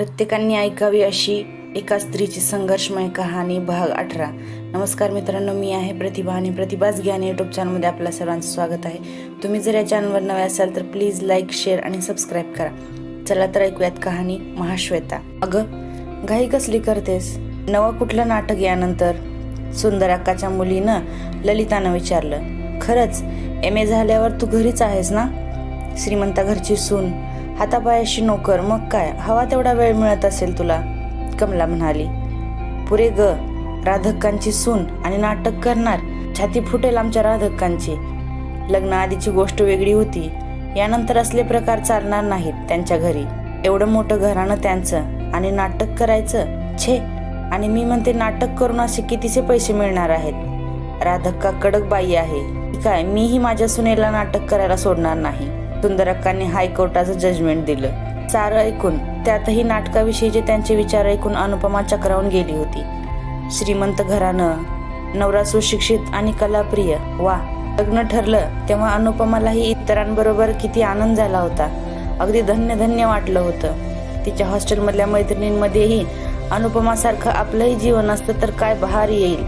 प्रत्येकाने ऐकावी अशी एका स्त्रीची संघर्षमय कहाणी भाग अठरा. नमस्कार मित्रांनो मी आहे प्रतिभा आणि प्रतिभाच ज्ञान यूट्यूब चॅनलमध्ये आपल्या सर्वांचं स्वागत आहे. तुम्ही जर या चॅनलवर नवे असाल तर प्लीज लाईक शेअर आणि सबस्क्राईब करा. चला तर ऐकूयात कहाणी महाश्वेता. अगं घाई कसली करतेस? नवं कुठलं नाटक यानंतर? सुंदर अक्काच्या मुलीनं ललितानं विचारलं. खरंच एम ए झाल्यावर तू घरीच आहेस ना? श्रीमंता घरची सून हातापायाशी नोकर मग काय? हवा तेवढा वेळ मिळत असेल तुला? कमला म्हणाली. पुरे ग राधक्कांची सून आणि नाटक करणार छाती फुटेल आमच्या राधक्कांची लग्न आधीची गोष्ट वेगळी होती. यानंतर असले प्रकार चालणार नाहीत त्यांच्या घरी. एवढं मोठं घराणं त्यांचं आणि नाटक करायचं? छे! आणि मी म्हणते नाटक करून असे कितीसे पैसे मिळणार आहेत? राधक्का कडक बाई आहे. काय मीही माझ्या सुनेला नाटक करायला सोडणार नाही. सुंदरक्कांनी हायकोर्टाचं जजमेंट दिलं. सारं ऐकून त्यातही नाटकाविषयीचे त्यांचे विचार ऐकून अनुपमा चक्रावून गेली होती. श्रीमंत घरानं नवरा सुशिक्षित आणि कलाप्रिय वा. लग्न ठरलं तेव्हा अनुपमालाही इतरांबरोबर किती आनंद झाला होता. अगदी धन्य धन्य वाटलं होतं. तिच्या हॉस्टेलमधल्या मैत्रिणींमध्येही अनुपमासारखं आपलंही जीवन असतं तर काय बहार येईल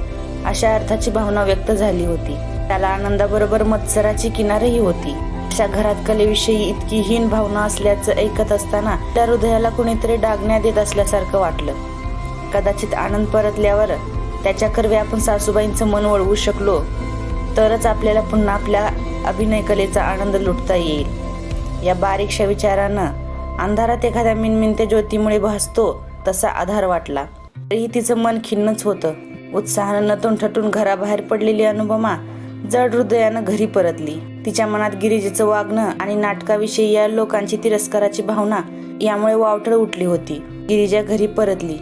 अशा अर्थाची भावना व्यक्त झाली होती. त्याला आनंदाबरोबर मत्सराची किनारही होती. अशा घरात कलेविषयी इतकी हीन भावना असल्याचं ऐकत असताना त्या हृदयाला कुणीतरी डागण्या देत असल्यासारखं वाटलं. कदाचित आनंद परतल्यावर त्याच्या कर्वे आपण सासूबाईंचं मन वळवू शकलो तरच आपल्याला पुन्हा आपल्या अभिनय कलेचा आनंद लुटता येईल. या बारीकशा विचारानं अंधारात एखाद्या मिनमिनते ज्योतीमुळे भासतो तसा आधार वाटला. तरीही तिचं मन खिन्नच होतं. उत्साहानं नतून ठटून घराबाहेर पडलेली अनुपमा जड हृदयानं घरी परतली. तिच्या मनात गिरिजेचं वागणं आणि नाटकाविषयी या लोकांची तिरस्काराची भावना यामुळे वावटळ उठली होती. गिरिजा घरी परतली.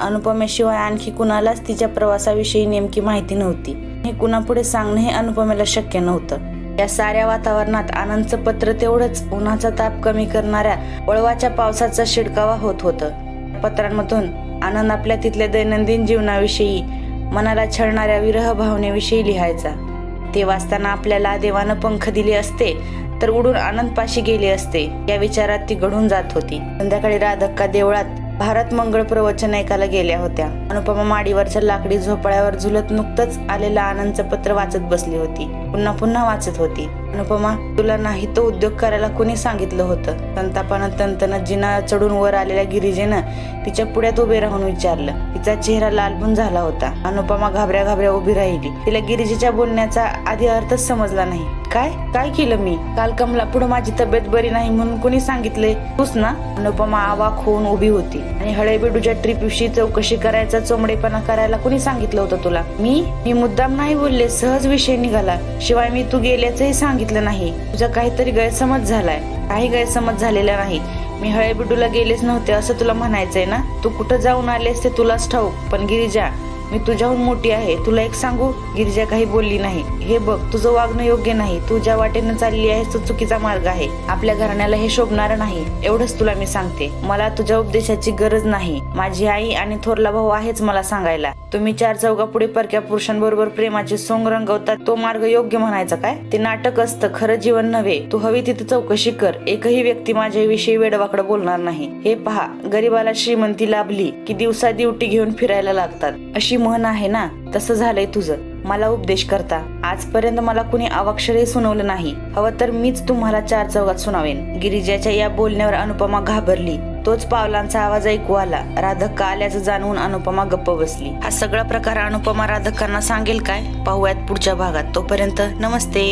अनुपमेशिवाय आणखी कुणालाच तिच्या प्रवासाविषयी नेमकी माहिती नव्हती. हे कुणापुढे सांगणं हे अनुपमेला शक्य नव्हतं. या साऱ्या वातावरणात आनंदचं पत्र तेवढंच उन्हाचा ताप कमी करणाऱ्या वळवाच्या पावसाचा शिडकावा होत होतं. पत्रांमधून आनंद आपल्या तिथल्या दैनंदिन जीवनाविषयी मनाला छळणाऱ्या विरह भावनेविषयी लिहायचा. ते वाचताना आपल्याला देवानं पंख दिले असते तर उडून आनंदपाशी गेले असते. या विचारात ती घडून जात होती. संध्याकाळी राधक्का देवळात भारत मंगळ प्रवचन ऐकायला गेल्या होत्या. अनुपमा माडीवरच्या लाकडी झोपाळ्यावर झुलत नुकतंच आलेलं आनंदचं पत्र वाचत बसली होती. पुन्हा पुन्हा वाचत होती. अनुपमा तुला नाही तो उद्योग करायला कोणी सांगितलं होतं? संतापानं तंतनं जिना चढून वर आलेल्या गिरिजेनं तिच्या पुढ्यात उभे राहून विचारलं. तिचा चेहरा लालबून झाला होता. अनुपमा घाबऱ्या घाबऱ्या उभी राहिली. तिला गिरिजेच्या बोलण्याचा आधी अर्थच समजला नाही. काय? काय केलं मी? काल कमला पुढे माझी तब्येत बरी नाही म्हणून कोणी सांगितले? तूच ना? अनुपमा आवाक होऊन उभी होती. आणि हळेबिडूच्या ट्रिप विषयी चौकशी करायचा चोमडेपणा करायला कोणी सांगितलं होतं तुला? मी? मी मुद्दाम नाही बोलले. सहज विषय निघाला. शिवाय मी तू गेल्याचंही सांगितलं नाही. तुझा काहीतरी गैरसमज झालाय. काही गैरसमज झालेला नाही. मी हळेबिडूला गेलेच नव्हते असं तुला म्हणायचंय ना? तू कुठं जाऊन आलेस ते तुलाच ठाऊक पण गिरिजा मी तुझ्याहून मोठी आहे. तुला एक सांगू? गिरिजा काही बोलली नाही. हे बघ तुझं वागणं योग्य नाही. तू ज्या वाटेनं चालली आहेस तो चुकीचा मार्ग आहे. आपल्या घराण्याला हे शोभणार नाही. एवढंच तुला मी सांगते. मला तुझ्या उपदेशाची गरज नाही. माझी आई आणि थोरला भाऊ आहेच मला सांगायला. तुम्ही चार चौघा पुढे परक्या पुरुषांबरोबर प्रेमाचे सोंग रंगवतात. तो मार्ग योग्य म्हणायचा काय? ते नाटक असतं खरं जीवन नव्हे. तू हवी तिथे चौकशी कर. एकही व्यक्ती माझ्याविषयी वेडवाकडं बोलणार नाही. हे पहा गरीबाला श्रीमंती लाभली की दिवसा दिवटी घेऊन फिरायला लागतात. अशी म्हण आहे ना तसं झालंय तुझं. मला उपदेश करता. आजपर्यंत मला कुणी अवाक्षरही सुनवलं नाही. हवं तर मीच तुम्हाला चार चौघात सुनावेन. गिरिजाच्या या बोलण्यावर अनुपमा घाबरली. तोच पावलांचा आवाज ऐकू आला. राधक्का आल्याचं जाणवून अनुपमा गप्प बसली. हा सगळा प्रकार अनुपमा राधक्कांना सांगेल काय? पाहूयात पुढच्या भागात. तोपर्यंत नमस्ते.